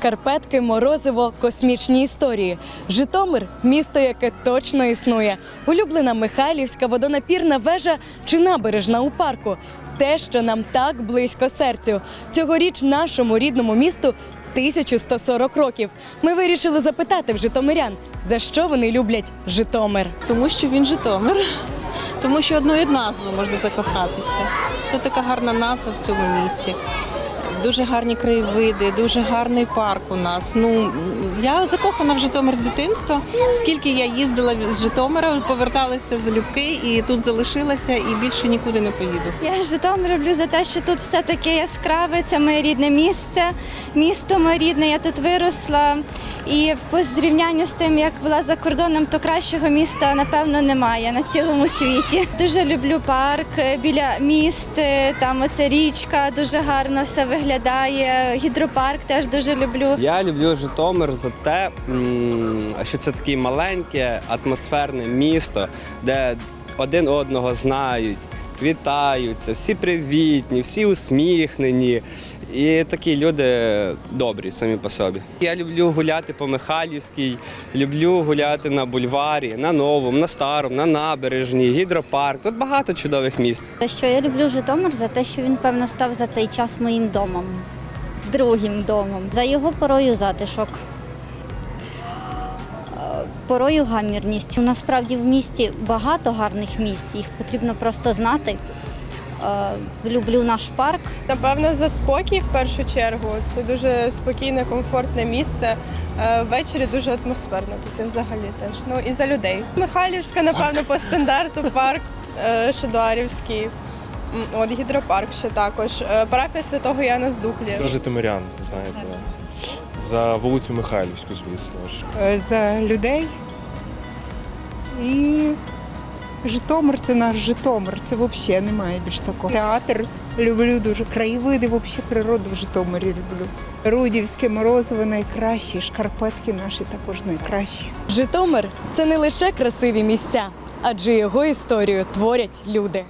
шкарпетки, морозиво, космічні історії. Житомир місто, яке точно існує. Улюблена Михайлівська водонапірна вежа чи набережна у парку. Те, що нам так близько серцю. Цьогоріч нашому рідному місту 1140 років. Ми вирішили запитати в житомирян, за що вони люблять Житомир. Тому що він Житомир. Тому що одною назвою можна закохатися. Тут така гарна назва в цьому місті. Дуже гарні краєвиди, дуже гарний парк у нас. Ну я закохана в Житомир з дитинства. Скільки я їздила з Житомира, поверталася з Любки і тут залишилася, і більше нікуди не поїду. Я Житомир люблю за те, що тут все таке яскраве, це моє рідне місце, місто моє рідне, я тут виросла. І по зрівнянню з тим, як була за кордоном, то кращого міста, напевно, немає на цілому світі. Дуже люблю парк е, біля міст, е, там оця річка, дуже гарно все виглядає. Гідропарк теж дуже люблю. Я люблю Житомир за те, що це таке маленьке атмосферне місто, де один одного знають, вітаються, всі привітні, всі усміхнені. І такі люди добрі самі по собі. Я люблю гуляти по Михайлівській, люблю гуляти на бульварі, на новому, на старому, на набережній, гідропарк. Тут багато чудових місць. За що я люблю Житомир? За те, що він, певно, став за цей час моїм домом, другим домом. За його порою затишок. Порою гамірність. Насправді в місті багато гарних місць, їх потрібно просто знати. Е, Люблю наш парк. Напевно, за спокій в першу чергу. Це дуже спокійне, комфортне місце. Е, Ввечері дуже атмосферно тут і взагалі теж. Ну і за людей. Михайлівська, напевно, по стандарту, парк е, Шедуарівський. От гідропарк ще також. Е, Парафія святого Яна з Духлі. За житомирян, знаєте. За вулицю Михайлівську, звісно ж. е, за людей. І Житомир це наш Житомир. Це взагалі немає більш такого. Театр люблю дуже. Краєвиди, взагалі природу в Житомирі люблю. Рудівське морозиво найкраще, шкарпетки наші також найкращі. Житомир це не лише красиві місця, адже його історію творять люди.